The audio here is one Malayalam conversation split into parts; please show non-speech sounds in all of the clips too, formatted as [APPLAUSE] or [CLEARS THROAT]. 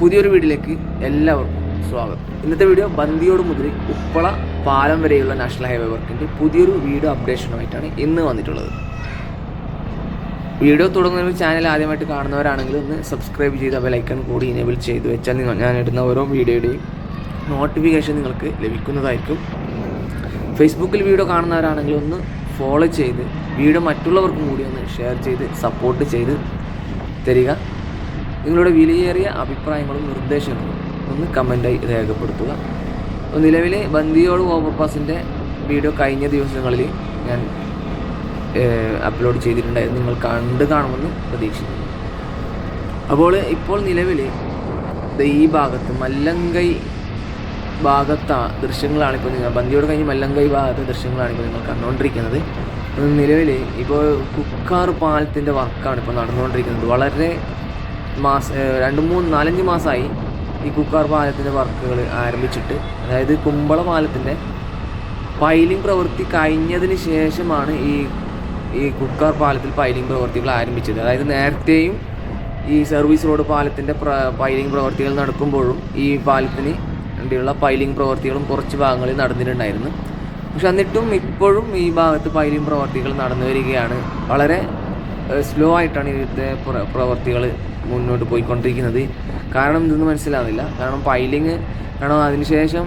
പുതിയൊരു വീഡിയോയിലേക്ക് എല്ലാവർക്കും സ്വാഗതം. ഇന്നത്തെ വീഡിയോ ബന്ദിയോട് മുതൽ ഉപ്പള പാലം വരെയുള്ള നാഷണൽ ഹൈവേ വർക്കിന്റെ പുതിയൊരു വീഡിയോ അപ്ഡേഷനുമായിട്ടാണ് ഇന്ന് വന്നിട്ടുള്ളത്. വീഡിയോ തുടങ്ങുന്ന ചാനൽ ആദ്യമായിട്ട് കാണുന്നവരാണെങ്കിൽ ഒന്ന് സബ്സ്ക്രൈബ് ചെയ്ത് ബെലൈക്കൺ കൂടി ഇനേബിൾ ചെയ്ത് വെച്ചാൽ നിങ്ങൾ ഞാൻ ഇടുന്ന ഓരോ വീഡിയോയുടെയും നോട്ടിഫിക്കേഷൻ നിങ്ങൾക്ക് ലഭിക്കുന്നതായിരിക്കും. ഫേസ്ബുക്കിൽ വീഡിയോ കാണുന്നവരാണെങ്കിൽ ഒന്ന് ഫോളോ ചെയ്ത് വീഡിയോ മറ്റുള്ളവർക്കും കൂടി ഒന്ന് ഷെയർ ചെയ്ത് സപ്പോർട്ട് ചെയ്ത് തരിക. നിങ്ങളുടെ വിലയേറിയ അഭിപ്രായങ്ങളും നിർദ്ദേശങ്ങളും ഒന്ന് കമന്റായി രേഖപ്പെടുത്തുക. നിലവിലെ ബന്ദിയോട് ഓവർപാസിന്റെ വീഡിയോ കഴിഞ്ഞ ദിവസങ്ങളിൽ ഞാൻ അപ്ലോഡ് ചെയ്തിട്ടുണ്ടായിരുന്നു നിങ്ങൾ കണ്ട് കാണുമെന്ന് പ്രതീക്ഷിക്കുന്നു. അപ്പോൾ ഇപ്പോൾ നിലവിൽ ഈ ഭാഗത്ത് മല്ലങ്കൈ ഭാഗത്ത ദൃശ്യങ്ങളാണ് ഇപ്പോൾ നിങ്ങൾ ബന്ദിയോട് കഴിഞ്ഞ് മല്ലങ്കൈ ഭാഗത്തെ ദൃശ്യങ്ങളാണ് ഇപ്പോൾ നിങ്ങൾ കണ്ടുകൊണ്ടിരിക്കുന്നത്. നിലവിൽ ഇപ്പോൾ കുക്കാർ പാലത്തിന്റെ വർക്കാണ് ഇപ്പോൾ നടന്നുകൊണ്ടിരിക്കുന്നത്. വളരെ മാസ രണ്ട് മൂന്ന് നാലഞ്ച് മാസമായി ഈ കുക്കാർ പാലത്തിന്റെ വർക്കുകൾ ആരംഭിച്ചിട്ട്. അതായത് കുമ്പള പാലത്തിന്റെ പൈലിംഗ് പ്രവൃത്തി കഴിഞ്ഞതിന് ശേഷമാണ് ഈ ഈ കുക്കാർ പാലത്തിൽ പൈലിംഗ് പ്രവൃത്തികൾ ആരംഭിച്ചത്. അതായത് നേരത്തെയും ഈ സർവീസ് റോഡ് പാലത്തിന്റെ പ്ര പൈലിംഗ് പ്രവൃത്തികൾ നടക്കുമ്പോഴും ഈ പാലത്തിന് വേണ്ടിയുള്ള പൈലിംഗ് പ്രവൃത്തികളും കുറച്ച് ഭാഗങ്ങളിൽ നടന്നിട്ടുണ്ടായിരുന്നു. പക്ഷെ എന്നിട്ടും ഇപ്പോഴും ഈ ഭാഗത്ത് പൈലിംഗ് പ്രവൃത്തികൾ നടന്നു വരികയാണ്. വളരെ സ്ലോ ആയിട്ടാണ് പ്ര- പ്രവൃത്തികൾ മുന്നോട്ട് പോയിക്കൊണ്ടിരിക്കുന്നത്. കാരണം ഇതൊന്നും മനസ്സിലാവുന്നില്ല. കാരണം പൈലിങ് കാരണം അതിനുശേഷം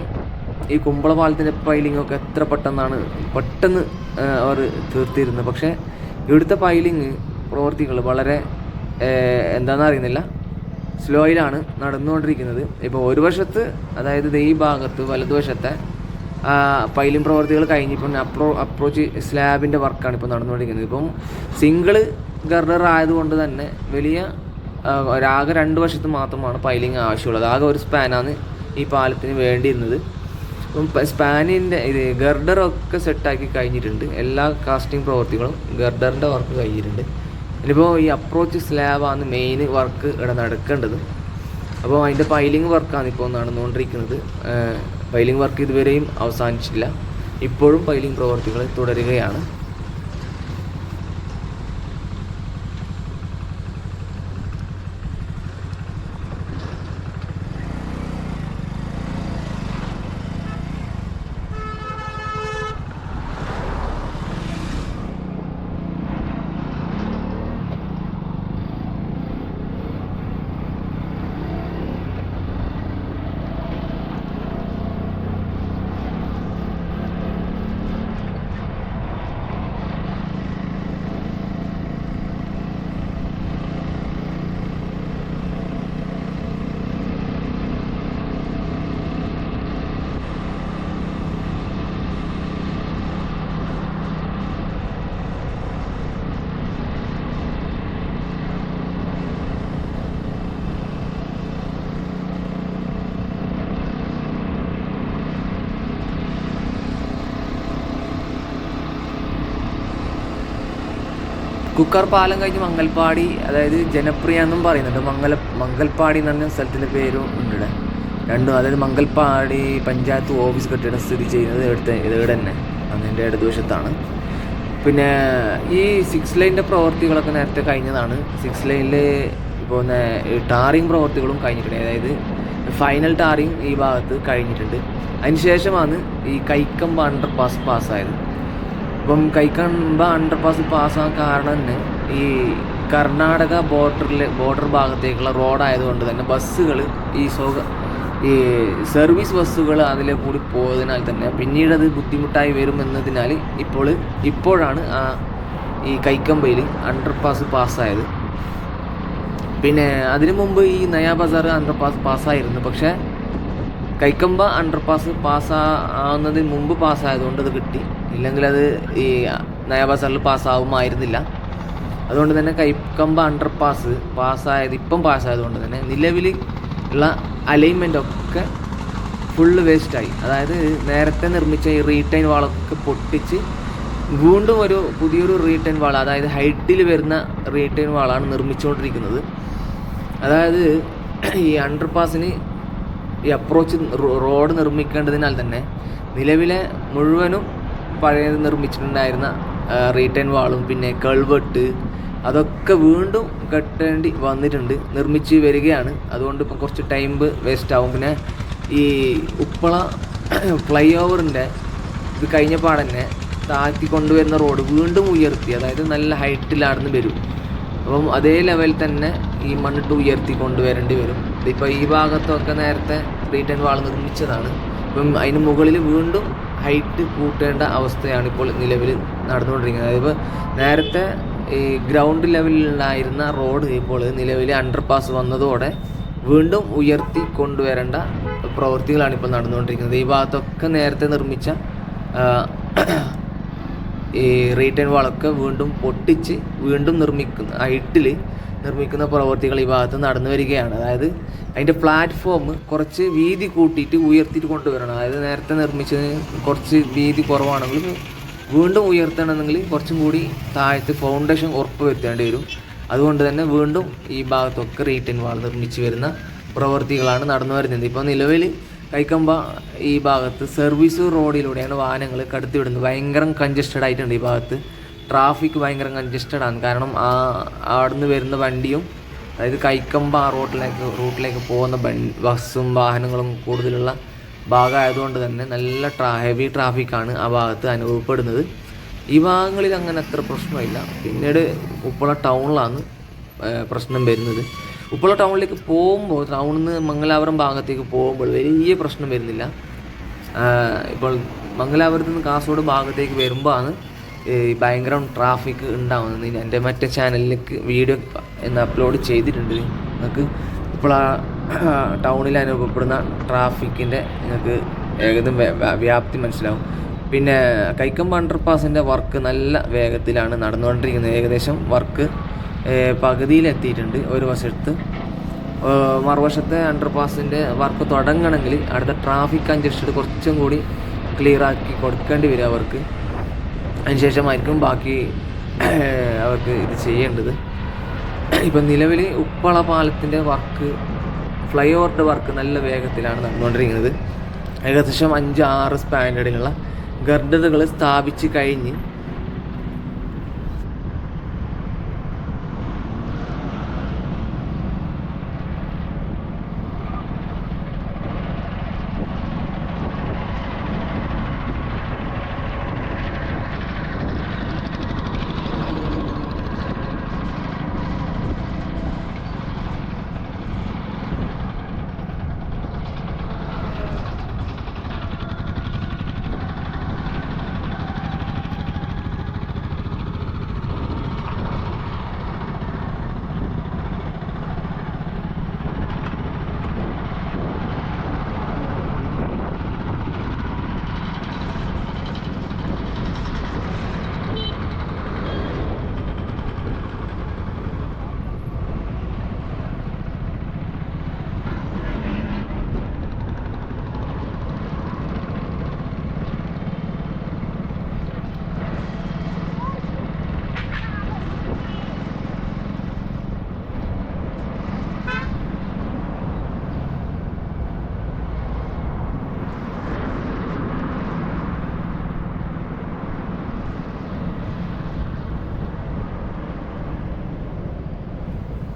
ഈ കുമ്പള പാലത്തിന്റെ പൈലിംഗ് ഒക്കെ എത്ര പെട്ടെന്നാണ് പെട്ടെന്ന് അവർ തീർത്തിരുന്നത്. പക്ഷേ ഇവിടുത്തെ പൈലിങ് പ്രവർത്തികൾ വളരെ എന്താണെന്ന് അറിയുന്നില്ല. സ്ലോയിലാണ് നടന്നുകൊണ്ടിരിക്കുന്നത്. ഇപ്പോൾ ഒരു വശത്ത് അതായത് ഈ ഭാഗത്ത് വലതുവശത്തെ പൈലിംഗ് പ്രവർത്തികൾ കഴിഞ്ഞിപ്പോൾ അപ്രോ അപ്രോച്ച് സ്ലാബിന്റെ വർക്കാണ് ഇപ്പോൾ നടന്നുകൊണ്ടിരിക്കുന്നത്. ഇപ്പം സിംഗിൾ ഗർഡർ ആയതുകൊണ്ട് തന്നെ വലിയ ആ, ഒരാകെ രണ്ട് വശത്ത് മാത്രമാണ് പൈലിംഗ് ആവശ്യമുള്ളത്. ആകെ ഒരു സ്പാനാണ് ഈ പാലത്തിന് വേണ്ടിയിരുന്നത്. അപ്പം സ്പാനിന്റെ ഇത് ഗർഡറൊക്കെ സെറ്റാക്കി കഴിഞ്ഞിട്ടുണ്ട്. എല്ലാ കാസ്റ്റിംഗ് പ്രവർത്തികളും ഗർഡറിന്റെ വർക്ക് കഴിഞ്ഞിട്ടുണ്ട്. ഇനിയിപ്പോൾ ഈ അപ്രോച്ച് സ്ലാബാണ് മെയിൻ വർക്ക് ഇവിടെ നടക്കേണ്ടത്. അപ്പോൾ അതിന്റെ പൈലിംഗ് വർക്കാണ് ഇപ്പോൾ നടന്നുകൊണ്ടിരിക്കുന്നത്. പൈലിംഗ് വർക്ക് ഇതുവരെയും അവസാനിച്ചിട്ടില്ല. ഇപ്പോഴും പൈലിംഗ് പ്രവർത്തികൾ തുടരുകയാണ്. കുക്കർ പാലം കഴിഞ്ഞ് മംഗൽപ്പാടി അതായത് ജനപ്രിയ എന്നും പറയുന്നുണ്ട്. മംഗല മംഗൽപ്പാടി എന്ന് പറഞ്ഞ സ്ഥലത്തിന്റെ പേരും ഉണ്ട് ഇവിടെ രണ്ടും അതായത് മംഗൽപ്പാടി പഞ്ചായത്ത് ഓഫീസ് കെട്ടിടം സ്ഥിതി ചെയ്യുന്നത് ഇവിടുത്തെ ഇവിടെ തന്നെ അതിന്റെ ഇടതുവശത്താണ്. പിന്നെ ഈ സിക്സ് ലൈനിന്റെ പ്രവർത്തികളൊക്കെ നേരത്തെ കഴിഞ്ഞതാണ്. സിക്സ് ലൈനിൽ ഇപ്പോൾ ടാറിങ് പ്രവർത്തികളും കഴിഞ്ഞിട്ടുണ്ട്. അതായത് ഫൈനൽ ടാറിങ് ഈ ഭാഗത്ത് കഴിഞ്ഞിട്ടുണ്ട്. അതിനുശേഷമാണ് ഈ കൈക്കമ്പ അണ്ടർ പാസ് പാസ്സായത് ഇപ്പം കൈക്കമ്പ അണ്ടർ പാസ് പാസ്സാകാൻ കാരണം തന്നെ ഈ കർണാടക ബോർഡറിൽ ബോർഡർ ഭാഗത്തേക്കുള്ള റോഡായതുകൊണ്ട് തന്നെ ബസ്സുകൾ ഈ സ്വക ഈ സർവീസ് ബസ്സുകൾ അതിലെ കൂടി പോയതിനാൽ തന്നെ പിന്നീട് അത് ബുദ്ധിമുട്ടായി വരുമെന്നതിനാൽ ഇപ്പോൾ ഇപ്പോഴാണ് ആ ഈ കൈക്കമ്പയിൽ അണ്ടർ പാസ് പാസ്സായത് പിന്നെ അതിനു മുമ്പ് ഈ നയാ ബസാർ അണ്ടർ പാസ് പാസ്സായിരുന്നു പക്ഷേ കൈക്കമ്പ അണ്ടർ പാസ് പാസ്സാവുന്നതിന് മുമ്പ് പാസ്സായതുകൊണ്ട് അത് കിട്ടി. ഇല്ലെങ്കിൽ അത് ഈ നയാബസാറിൽ പാസ്സാവുമായിരുന്നില്ല. അതുകൊണ്ട് തന്നെ കൈക്കമ്പ അണ്ടർ പാസ് പാസ്സായത് ഇപ്പം പാസ്സായതുകൊണ്ട് തന്നെ നിലവിൽ ഉള്ള അലൈൻമെന്റ് ഒക്കെ ഫുള്ള് വേസ്റ്റായി അതായത് നേരത്തെ നിർമ്മിച്ച ഈ റീടൈൻ വാളൊക്കെ പൊട്ടിച്ച് വീണ്ടും ഒരു പുതിയൊരു റീടൈൻ വാൾ അതായത് ഹൈറ്റിൽ വരുന്ന റീടൈൻ വാളാണ് നിർമ്മിച്ചുകൊണ്ടിരിക്കുന്നത്. അതായത് ഈ അണ്ടർ പാസിന് ഈ അപ്രോച്ച് റോഡ് നിർമ്മിക്കേണ്ടതിനാൽ തന്നെ നിലവിലെ മുഴുവനും പഴയത് നിർമ്മിച്ചിട്ടുണ്ടായിരുന്ന റീറ്റേൺ വാളും പിന്നെ കൾവെട്ട് അതൊക്കെ വീണ്ടും കെട്ടേണ്ടി വന്നിട്ടുണ്ട് നിർമ്മിച്ച് വരികയാണ്. അതുകൊണ്ട് ഇപ്പം കുറച്ച് ടൈം വേസ്റ്റ് ആവും. പിന്നെ ഈ ഉപ്പള [CLEARS THROAT] ഫ്ലൈ ഓവറിന്റെ ഇത് കഴിഞ്ഞ പാടന്നെ താഴ്ത്തി കൊണ്ടുവരുന്ന റോഡ് വീണ്ടും ഉയർത്തി. അതായത് നല്ല ഹൈറ്റിലാണെന്ന് വരും. അപ്പം അതേ ലെവലിൽ തന്നെ ഈ മണ്ണിട്ട് ഉയർത്തി കൊണ്ടുവരേണ്ടി വരും. ഇതിപ്പോൾ ഈ ഭാഗത്തൊക്കെ നേരത്തെ റീറ്റേൺ വാൾ നിർമ്മിച്ചതാണ്. അപ്പം അതിന് മുകളിൽ വീണ്ടും ഹൈറ്റ് കൂട്ടേണ്ട അവസ്ഥയാണ് ഇപ്പോൾ നിലവിൽ നടന്നുകൊണ്ടിരിക്കുന്നത്. അതായത് ഇപ്പോൾ നേരത്തെ ഈ ഗ്രൗണ്ട് ലെവലിലുണ്ടായിരുന്ന റോഡ് ഇപ്പോൾ നിലവിൽ അണ്ടർ പാസ് വന്നതോടെ വീണ്ടും ഉയർത്തി കൊണ്ടുവരേണ്ട പ്രവൃത്തികളാണ് ഇപ്പോൾ നടന്നുകൊണ്ടിരിക്കുന്നത്. ഈ ഭാഗത്തൊക്കെ നേരത്തെ നിർമ്മിച്ച ഈ റീറ്റേൺ വളൊക്കെ വീണ്ടും പൊട്ടിച്ച് വീണ്ടും നിർമ്മിക്കുന്ന ഹൈറ്റിൽ നിർമ്മിക്കുന്ന പ്രവൃത്തികൾ ഈ ഭാഗത്ത് നടന്നു വരികയാണ്. അതായത് അതിന്റെ പ്ലാറ്റ്ഫോം കുറച്ച് വീതി കൂട്ടിയിട്ട് ഉയർത്തിയിട്ട് കൊണ്ടുവരണം. അതായത് നേരത്തെ നിർമ്മിച്ചതിന് കുറച്ച് വീതി കുറവാണെങ്കിൽ വീണ്ടും ഉയർത്തണമെന്നെങ്കിൽ കുറച്ചും കൂടി താഴത്ത് ഫൗണ്ടേഷൻ ഉറപ്പ് വരുത്തേണ്ടി വരും. അതുകൊണ്ട് തന്നെ വീണ്ടും ഈ ഭാഗത്തൊക്കെ റീറ്റേൺ വാൾ നിർമ്മിച്ച് വരുന്ന പ്രവൃത്തികളാണ് നടന്നു വരുന്നത്. ഇപ്പോൾ നിലവിൽ കൈക്കമ്പ ഈ ഭാഗത്ത് സർവീസ് റോഡിലൂടെയാണ് വാഹനങ്ങൾ കടത്തിവിടുന്നത്. ഭയങ്കര കൺജസ്റ്റഡ് ആയിട്ടുണ്ട് ഈ ഭാഗത്ത്. ട്രാഫിക് ഭയങ്കര കൺജസ്റ്റഡ് ആണ്. കാരണം ആ അവിടുന്ന് വരുന്ന വണ്ടിയും അതായത് കൈക്കമ്പ ആ റോട്ടിലേക്ക് റൂട്ടിലേക്ക് പോകുന്ന ബസ്സും വാഹനങ്ങളും കൂടുതലുള്ള ഭാഗമായതുകൊണ്ട് തന്നെ നല്ല ട്രാ ഹെവി ട്രാഫിക്കാണ് ആ ഭാഗത്ത് അനുഭവപ്പെടുന്നത്. ഈ ഭാഗങ്ങളിൽ അങ്ങനെ അത്ര പ്രശ്നമില്ല. പിന്നീട് ഉപ്പള ടൗണിലാണ് പ്രശ്നം വരുന്നത്. ഉപ്പള ടൗണിലേക്ക് പോകുമ്പോൾ ടൗണിൽ നിന്ന് മംഗലാപുരം ഭാഗത്തേക്ക് പോകുമ്പോൾ വലിയ പ്രശ്നം വരുന്നില്ല. ഇപ്പോൾ മംഗലാപുരത്ത് നിന്ന് കാസർഗോഡ് ഭാഗത്തേക്ക് വരുമ്പോഴാണ് ഈ ഭയങ്കര ട്രാഫിക് ഉണ്ടാവുന്നത്. എന്റെ മറ്റേ ചാനലിലേക്ക് വീഡിയോ എന്ന് അപ്ലോഡ് ചെയ്തിട്ടുണ്ട്. നിങ്ങൾക്ക് ഇപ്പോൾ ആ ടൗണിൽ അനുഭവപ്പെടുന്ന ട്രാഫിക്കിന്റെ നിങ്ങൾക്ക് ഏകദേശം വ്യ- വ്യ- വ്യാപ്തി മനസ്സിലാവും. പിന്നെ കൈക്കമ്പ അണ്ടർപാസിന്റെ വർക്ക് നല്ല വേഗത്തിലാണ് നടന്നുകൊണ്ടിരിക്കുന്നത്. ഏകദേശം വർക്ക് പകുതിയിലെത്തിയിട്ടുണ്ട് ഒരു വശത്ത്. മറുവശത്തെ മറുവശത്തെ അണ്ടർപാസിന്റെ വർക്ക് തുടങ്ങണമെങ്കിൽ അടുത്ത ട്രാഫിക് കഞ്ചക്ഷൻ കുറച്ചും കൂടി ക്ലിയർ ആക്കി കൊടുക്കേണ്ടി വരും അവർക്ക്. അതിനുശേഷമായിരിക്കും ബാക്കി അവർക്ക് ഇത് ചെയ്യേണ്ടത്. ഇപ്പം നിലവിൽ ഉപ്പള പാലത്തിന്റെ വർക്ക് ഫ്ലൈ ഓവറിന്റെ വർക്ക് നല്ല വേഗത്തിലാണ് നടന്നുകൊണ്ടിരിക്കുന്നത്. ഏകദേശം അഞ്ച് ആറ് സ്പാൻഡേർഡിലുള്ള ഗർഡറുകൾ സ്ഥാപിച്ച് കഴിഞ്ഞ്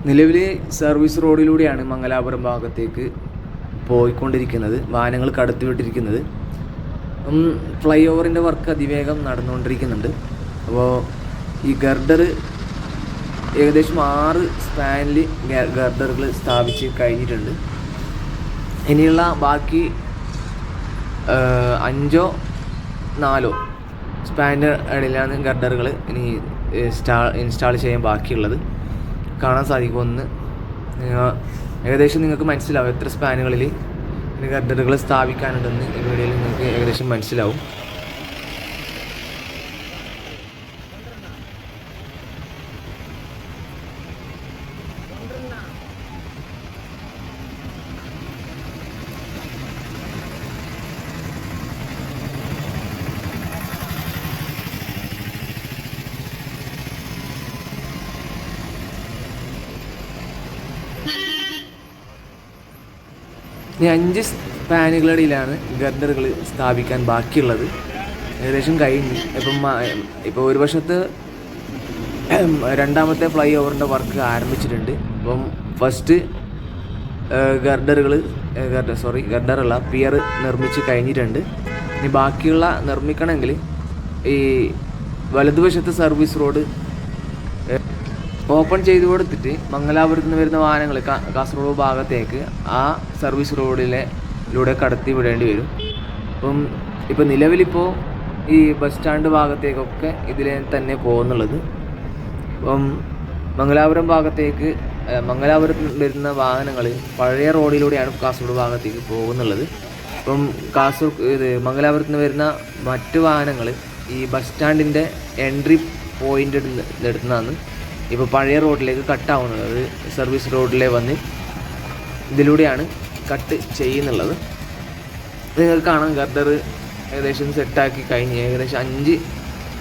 നിലവിൽ സർവീസ് റോഡിലൂടെയാണ് മംഗലാപുരം ഭാഗത്തേക്ക് പോയിക്കൊണ്ടിരിക്കുന്നത്. വാഹനങ്ങൾ കടത്തിവിട്ടിരിക്കുന്നത്. ഫ്ലൈ ഓവറിന്റെ വർക്ക് അതിവേഗം നടന്നുകൊണ്ടിരിക്കുന്നുണ്ട്. അപ്പോൾ ഈ ഗർഡർ ഏകദേശം ആറ് സ്പാനിൽ ഗർഡറുകൾ സ്ഥാപിച്ച് കഴിഞ്ഞിട്ടുണ്ട്. ഇനിയുള്ള ബാക്കി അഞ്ചോ നാലോ സ്പാനിന്റെ ഇടയിലാണ് ഗർഡറുകൾ ഇനി സ്റ്റാ ഇൻസ്റ്റാൾ ചെയ്യാൻ ബാക്കിയുള്ളത്. കാണാൻ സാധിക്കുമെന്ന് ഏകദേശം നിങ്ങൾക്ക് മനസ്സിലാവും എത്ര സ്പാനുകളിൽ ഗർഡറുകൾ സ്ഥാപിക്കാനുണ്ടെന്ന്. ഈ വീഡിയോയിൽ നിങ്ങൾക്ക് ഏകദേശം മനസ്സിലാവും. ഇനി അഞ്ച് സ്പാനുകളിലാണ് ഗർഡറുകൾ സ്ഥാപിക്കാൻ ബാക്കിയുള്ളത്. ഏകദേശം കഴിഞ്ഞു. ഇപ്പം ഇപ്പോൾ ഒരു വശത്ത് രണ്ടാമത്തെ ഫ്ലൈ ഓവറിന്റെ വർക്ക് ആരംഭിച്ചിട്ടുണ്ട്. അപ്പം ഫസ്റ്റ് ഗർഡറുകൾ ഗർഡർ സോറി ഗർഡറല്ല പിയർ നിർമ്മിച്ച് കഴിഞ്ഞിട്ടുണ്ട്. ഇനി ബാക്കിയുള്ള നിർമ്മിക്കണമെങ്കിൽ ഈ വലതുവശത്തെ സർവീസ് റോഡ് ഓപ്പൺ ചെയ്ത് കൊടുത്തിട്ട് മംഗലാപുരത്ത് നിന്ന് വരുന്ന വാഹനങ്ങൾ കാസർഗോഡ് ഭാഗത്തേക്ക് ആ സർവീസ് റോഡിലെ ലൂടെ കടത്തി വിടേണ്ടി വരും അപ്പം ഇപ്പം നിലവിലിപ്പോൾ ഈ ബസ് സ്റ്റാൻഡ് ഭാഗത്തേക്കൊക്കെ ഇതിലെ തന്നെ പോകുന്നുള്ളത് അപ്പം മംഗലാപുരം ഭാഗത്തേക്ക് മംഗലാപുരത്ത് വരുന്ന വാഹനങ്ങൾ പഴയ റോഡിലൂടെയാണ് കാസർഗോഡ് ഭാഗത്തേക്ക് പോകുന്നുള്ളത് അപ്പം കാസർഗോഡ് ഇത് മംഗലാപുരത്ത് നിന്ന് വരുന്ന മറ്റ് വാഹനങ്ങൾ ഈ ബസ് സ്റ്റാൻഡിന്റെ എൻട്രി പോയിന്റ് എടുത്തുനിന്നാണ് ഇപ്പോൾ പഴയ റോഡിലേക്ക് കട്ടാവുന്നത്. സർവീസ് റോഡിലെ വന്ന് ഇതിലൂടെയാണ് കട്ട് ചെയ്യുന്നുള്ളത്. നിങ്ങൾക്ക് കാണാം ഗർഡർ ഏകദേശം സെറ്റാക്കി കഴിഞ്ഞ് ഏകദേശം അഞ്ച്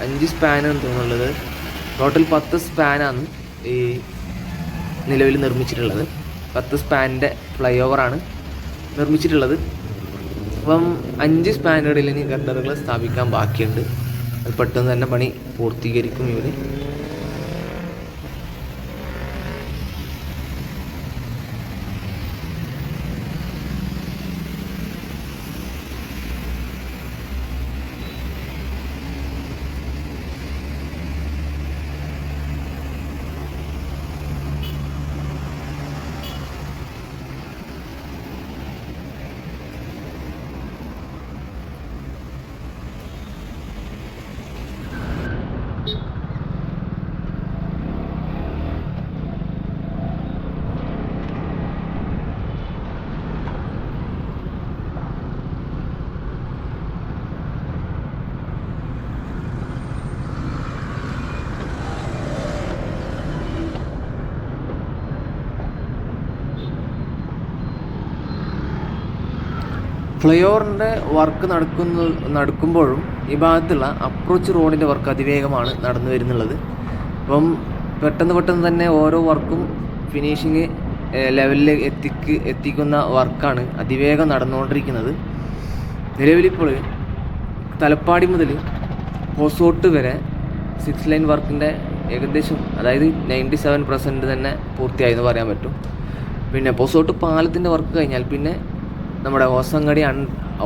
അഞ്ച് സ്പാനാണ് തോന്നുന്നുള്ളത് ടോട്ടൽ പത്ത് സ്പാനാണ് ഈ നിലവിൽ നിർമ്മിച്ചിട്ടുള്ളത്. പത്ത് സ്പാനിന്റെ ഫ്ലൈ ഓവറാണ് നിർമ്മിച്ചിട്ടുള്ളത്. അപ്പം അഞ്ച് സ്പാനുകളിൽ ഇനി ഗർഡറുകൾ സ്ഥാപിക്കാൻ ബാക്കിയുണ്ട്. അത് പെട്ടെന്ന് തന്നെ പണി പൂർത്തീകരിക്കും ഇവർ ഫ്ലൈ ഓവറിന്റെ വർക്ക് നടക്കുന്ന നടക്കുമ്പോഴും ഈ ഭാഗത്തുള്ള അപ്രോച്ച് റോഡിന്റെ വർക്ക് അതിവേഗമാണ് നടന്നു വരുന്നുള്ളത്. അപ്പം പെട്ടെന്ന് പെട്ടെന്ന് തന്നെ ഓരോ വർക്കും ഫിനിഷിങ് ലെവലിൽ എത്തിക്ക് എത്തിക്കുന്ന വർക്കാണ് അതിവേഗം നടന്നുകൊണ്ടിരിക്കുന്നത്. നിലവിലിപ്പോൾ തലപ്പാടി മുതൽ ഹോസോട്ട് വരെ സിക്സ് ലൈൻ വർക്കിന്റെ ഏകദേശം അതായത് നയന്റി സെവൻ പെർസെന്റ് തന്നെ പൂർത്തിയായി എന്ന് പറയാൻ പറ്റും. പിന്നെ പൊസോട്ട് പാലത്തിന്റെ വർക്ക് കഴിഞ്ഞാൽ പിന്നെ നമ്മുടെ ഓസങ്ങടി അൺ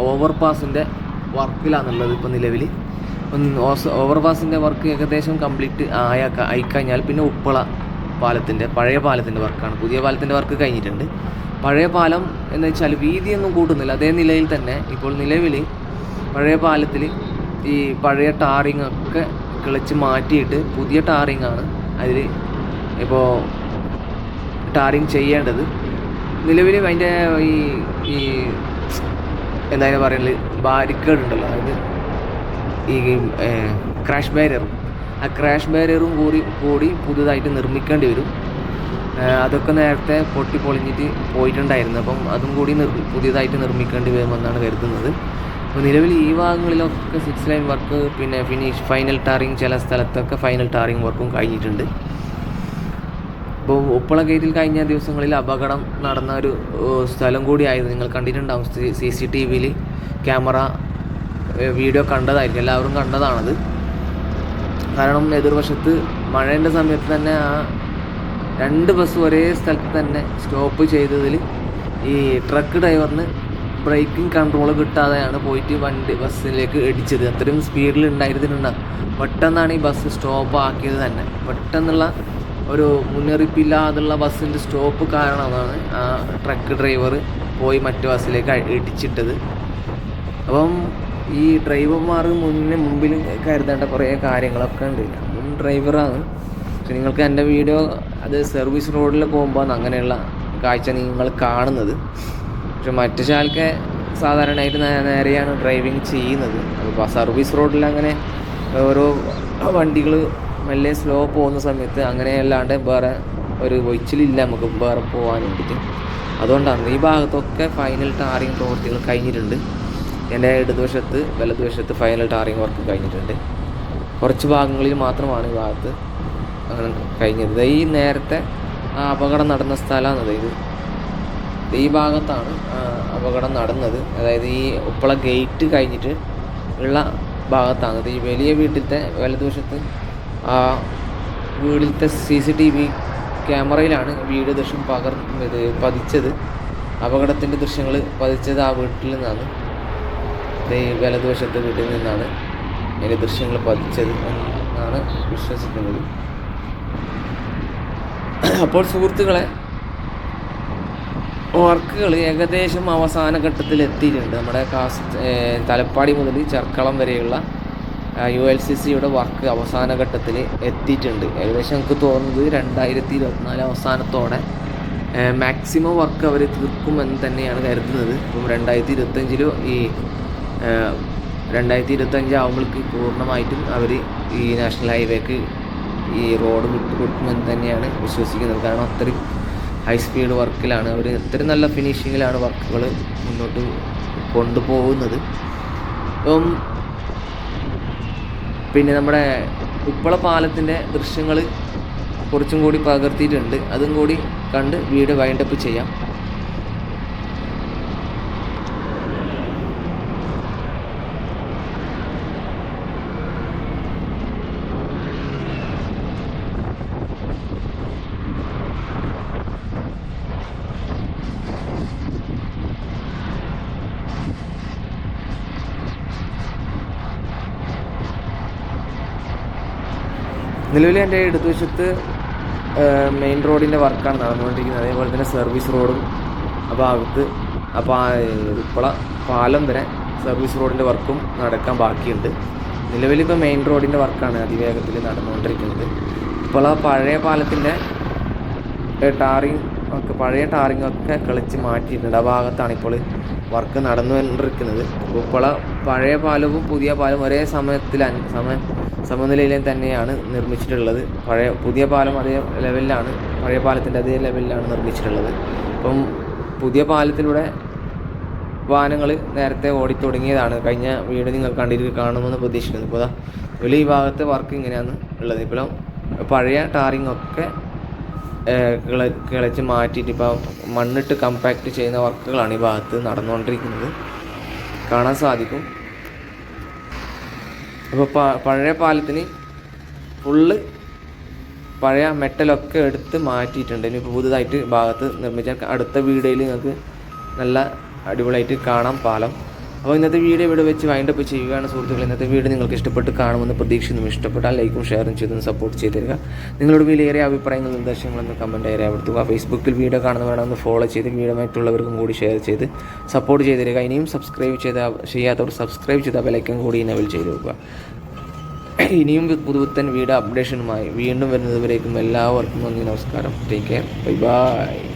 ഓവർ പാസിന്റെ വർക്കിലാണുള്ളത് ഇപ്പോൾ നിലവിൽ ഇപ്പം ഓസ് ഓവർ പാസിന്റെ വർക്ക് ഏകദേശം കംപ്ലീറ്റ് ആയ ആയിക്കഴിഞ്ഞാൽ പിന്നെ ഉപ്പള പാലത്തിന്റെ പഴയ പാലത്തിന്റെ വർക്കാണ്. പുതിയ പാലത്തിന്റെ വർക്ക് കഴിഞ്ഞിട്ടുണ്ട്. പഴയ പാലം എന്ന് വെച്ചാൽ വീതിയൊന്നും കൂട്ടുന്നില്ല. അതേ നിലയിൽ തന്നെ ഇപ്പോൾ നിലവിൽ പഴയ പാലത്തിൽ ഈ പഴയ ടാറിങ് ഒക്കെ കിളച്ച് മാറ്റിയിട്ട് പുതിയ ടാറിങ് ആണ് അതിൽ ഇപ്പോൾ ടാറിങ് ചെയ്യേണ്ടത്. നിലവിൽ അതിന്റെ ഈ ഈ എന്തായാലും പറയുന്നത് ബാരിക്കേഡ് ഉണ്ടല്ലോ അതായത് ഈ ക്രാഷ് ബാരിയറും ആ ക്രാഷ് ബാരിയറും കൂടി കൂടി പുതുതായിട്ട് നിർമ്മിക്കേണ്ടി വരും. അതൊക്കെ നേരത്തെ പൊട്ടി പൊളിഞ്ഞിട്ട് പോയിട്ടുണ്ടായിരുന്നു. അപ്പം അതും കൂടി നിർ പുതിയതായിട്ട് നിർമ്മിക്കേണ്ടി വരുമെന്നാണ് കരുതുന്നത്. അപ്പോൾ നിലവിൽ ഈ ഭാഗങ്ങളിലൊക്കെ സിക്സ് ലൈൻ വർക്ക് പിന്നെ ഫിനിഷ് ഫൈനൽ ടാറിങ് ചില സ്ഥലത്തൊക്കെ ഫൈനൽ ടാറിങ് വർക്കും കഴിഞ്ഞിട്ടുണ്ട്. ഇപ്പോൾ ഉപ്പള ഗേറ്റിൽ കഴിഞ്ഞ ദിവസങ്ങളിൽ അപകടം നടന്ന ഒരു സ്ഥലം കൂടിയായിരുന്നു. നിങ്ങൾ കണ്ടിട്ടുണ്ടാവും. സി സി ടി വിയിൽ ക്യാമറ വീഡിയോ കണ്ടതായിരിക്കും. എല്ലാവരും കണ്ടതാണത്. കാരണം എതിർവശത്ത് മഴേന്റെ സമയത്ത് തന്നെ ആ രണ്ട് ബസ് ഒരേ സ്ഥലത്ത് തന്നെ സ്റ്റോപ്പ് ചെയ്തതിൽ ഈ ട്രക്ക് ഡ്രൈവറിന് ബ്രേക്കിംഗ് കൺട്രോൾ കിട്ടാതെയാണ് പോയിട്ട് വണ്ടി ബസ്സിലേക്ക് ഇടിച്ചത്. അത്രയും സ്പീഡിൽ ഉണ്ടായിരുന്നിട്ടുണ്ടാകും പെട്ടെന്നാണ് ഈ ബസ് സ്റ്റോപ്പ് ആക്കിയത് തന്നെ. പെട്ടെന്നുള്ള ഒരു മുന്നറിയിപ്പില്ലാതുള്ള ബസ്സിന്റെ സ്റ്റോപ്പ് കാരണമാണ് ആ ട്രക്ക് ഡ്രൈവർ പോയി മറ്റു ബസ്സിലേക്ക് ഇടിച്ചിട്ടത്. അപ്പം ഈ ഡ്രൈവർമാർ മുന്നേ മുമ്പിൽ കരുതേണ്ട കുറേ കാര്യങ്ങളൊക്കെ ഉണ്ട്. മുൻ ഡ്രൈവറാണ്. പക്ഷെ നിങ്ങൾക്ക് എന്റെ വീഡിയോ അത് സർവീസ് റോഡിൽ പോകുമ്പോൾ അങ്ങനെയുള്ള കാഴ്ച നിങ്ങൾ കാണുന്നത്. പക്ഷെ മറ്റു ശാൽക്കെ സാധാരണയായിട്ട് നേരെയാണ് ഡ്രൈവിങ് ചെയ്യുന്നത്. അപ്പോൾ സർവീസ് റോഡിൽ അങ്ങനെ ഓരോ വണ്ടികൾ മെല്ലെ സ്ലോ പോകുന്ന സമയത്ത് അങ്ങനെയല്ലാണ്ട് വേറെ ഒരു ഒഴിച്ചിലില്ല നമുക്ക് വേറെ പോകാൻ വേണ്ടിയിട്ട് അതുകൊണ്ടാണ് ഈ ഭാഗത്തൊക്കെ ഫൈനൽ ടാറിങ് പ്രവൃത്തികൾ കഴിഞ്ഞിട്ടുണ്ട്. എന്റെ ഇടതുവശത്ത് വലതുവശത്ത് ഫൈനൽ ടാറിങ് വർക്ക് കഴിഞ്ഞിട്ടുണ്ട്. കുറച്ച് ഭാഗങ്ങളിൽ മാത്രമാണ് ഈ ഭാഗത്ത് അങ്ങനെ കഴിഞ്ഞത്. ഈ നേരത്തെ ആ അപകടം നടന്ന സ്ഥലമാണ് ഇത്. ഈ ഭാഗത്താണ് അപകടം നടന്നത്. അതായത് ഈ ഉപ്പള ഗേറ്റ് കഴിഞ്ഞിട്ട് ഉള്ള ഭാഗത്താണ്. ഈ വലിയ വീട്ടിലത്തെ വലതുവശത്ത് ആ വീടിലത്തെ സി സി ടി വി ക്യാമറയിലാണ് വീട് ദൃശ്യം പകർ ഇത് പതിച്ചത്. അപകടത്തിന്റെ ദൃശ്യങ്ങൾ പതിച്ചത് ആ വീട്ടിൽ നിന്നാണ്. വലതുവശത്തെ വീട്ടിൽ നിന്നാണ് അതിന്റെ ദൃശ്യങ്ങൾ പതിച്ചത് എന്നാണ് വിശ്വസിക്കുന്നത്. അപ്പോൾ സുഹൃത്തുക്കളെ വർക്കുകൾ ഏകദേശം അവസാന ഘട്ടത്തിൽ എത്തിയിട്ടുണ്ട് നമ്മുടെ കാസ് തലപ്പാടി മുതൽ ചർക്കളം വരെയുള്ള യു എൽ സി സിയുടെ വർക്ക് അവസാന ഘട്ടത്തിൽ എത്തിയിട്ടുണ്ട്. ഏകദേശം എനിക്ക് തോന്നുന്നത് രണ്ടായിരത്തി ഇരുപത്തിനാല് അവസാനത്തോടെ മാക്സിമം വർക്ക് അവർ തീർക്കുമെന്ന് തന്നെയാണ് കരുതുന്നത്. ഇപ്പം രണ്ടായിരത്തി ഇരുപത്തഞ്ചിലോ ഈ രണ്ടായിരത്തി ഇരുപത്തഞ്ച് ആകുമ്പോഴേക്ക് പൂർണമായിട്ടും അവർ ഈ നാഷണൽ ഹൈവേക്ക് ഈ റോഡ് വിട്ടു കൊടുക്കുമെന്ന് തന്നെയാണ് വിശ്വസിക്കുന്നത്. കാരണം അത്രയും ഹൈ സ്പീഡ് വർക്കിലാണ്. അവർ അത്രയും നല്ല ഫിനിഷിങ്ങിലാണ് വർക്കുകൾ മുന്നോട്ട് കൊണ്ടുപോകുന്നത്. ഇപ്പം പിന്നെ നമ്മുടെ ഉപ്പള പാലത്തിന്റെ ദൃശ്യങ്ങൾ കുറച്ചും കൂടി പകർത്തിയിട്ടുണ്ട്. അതും കൂടി കണ്ട് വീഡിയോ വൈൻഡപ്പ് ചെയ്യാം. നിലവിൽ എന്റെ ഇടതുവശത്ത് മെയിൻ റോഡിന്റെ വർക്കാണ് നടന്നുകൊണ്ടിരിക്കുന്നത്. അതേപോലെ തന്നെ സർവീസ് റോഡും ആ ഭാഗത്ത് അപ്പോൾ ആ ഉപ്പള പാലം വരെ സർവീസ് റോഡിന്റെ വർക്കും നടക്കാൻ ബാക്കിയുണ്ട്. നിലവിലിപ്പോൾ മെയിൻ റോഡിന്റെ വർക്കാണ് അതിവേഗത്തിൽ നടന്നുകൊണ്ടിരിക്കുന്നത്. ഇപ്പോൾ ആ പഴയ പാലത്തിന്റെ ടാറിങ് ഒക്കെ പഴയ ടാറിങ് ഒക്കെ കളിച്ച് മാറ്റിയിട്ടുണ്ട്. ആ ഭാഗത്താണ് ഇപ്പോൾ വർക്ക് നടന്നുകൊണ്ടിരിക്കുന്നത്. ഇപ്പോൾ പഴയ പാലവും പുതിയ പാലവും ഒരേ സമയത്തിൽ അൻ- സമ സമനിലയിൽ തന്നെയാണ് നിർമ്മിച്ചിട്ടുള്ളത്. പഴയ പുതിയ പാലം അതേ ലെവലിലാണ് പഴയ പാലത്തിന്റെ അതേ ലെവലിലാണ് നിർമ്മിച്ചിട്ടുള്ളത്. അപ്പം പുതിയ പാലത്തിലൂടെ വാഹനങ്ങൾ നേരത്തെ ഓടിത്തുടങ്ങിയതാണ്. കഴിഞ്ഞ വീഡിയോ നിങ്ങൾ കണ്ടിട്ട് കാണുമെന്ന് പ്രതീക്ഷിക്കുന്നു. ഇപ്പോൾ വലിയ ഈ ഭാഗത്തെ വർക്ക് ഇങ്ങനെയാണ് ഉള്ളത്. ഇപ്പോൾ പഴയ ടാറിങ് ഒക്കെ കിള കിളച്ച് മാറ്റിയിട്ട് ഇപ്പോൾ മണ്ണിട്ട് കമ്പാക്റ്റ് ചെയ്യുന്ന വർക്കുകളാണ് ഈ ഭാഗത്ത് നടന്നുകൊണ്ടിരിക്കുന്നത്. കാണാൻ സാധിക്കും. അപ്പോൾ പഴയ പാലത്തിന് ഫുള്ള് പഴയ മെറ്റലൊക്കെ എടുത്ത് മാറ്റിയിട്ടുണ്ട്. ഇനി പുതുതായിട്ട് ഭാഗത്ത് നിർമ്മിച്ച അടുത്ത വീഡിയോയിൽ നിങ്ങൾക്ക് നല്ല അടിപൊളിയായിട്ട് കാണാം പാലം. അപ്പോൾ ഇന്നത്തെ വീഡിയോ ഇവിടെ വെച്ച് വൈൻഡപ്പ് ചെയ്യുകയാണ് സുഹൃത്തുക്കൾ ഇന്നത്തെ വീഡിയോ നിങ്ങൾക്ക് ഇഷ്ടപ്പെട്ട് കാണുമെന്ന് പ്രതീക്ഷിക്കുന്നു. ഇഷ്ടപ്പെട്ടാൽ ലൈക്കും ഷെയറും ചെയ്തൊന്ന് സപ്പോർട്ട് ചെയ്ത് തരിക. നിങ്ങളുടെ വിലയേറിയ അഭിപ്രായങ്ങളും നിർദ്ദേശങ്ങളൊന്ന് കമന്റ് രേഖപ്പെടുത്തുക. ഫേസ്ബുക്കിൽ വീഡിയോ കാണുന്നവരാണെന്ന് ഫോളോ ചെയ്ത് വീഡിയോ മറ്റുള്ളവർക്കും കൂടി ഷെയർ ചെയ്ത് സപ്പോർട്ട് ചെയ്ത് തരിക. ഇനിയും സബ്സ്ക്രൈബ് ചെയ്ത ചെയ്യാത്തവർ സബ്സ്ക്രൈബ് ചെയ്ത ബെലൈക്കൻ കൂടി ഇനവിൽ ചെയ്ത് വെക്കുക. ഇനിയും പുതുപുത്തൻ വീഡിയോ അപ്ഡേഷനുമായി വീണ്ടും വരുന്നതുവരേക്കും എല്ലാവർക്കും നന്ദി നമസ്കാരം. Take care bye bye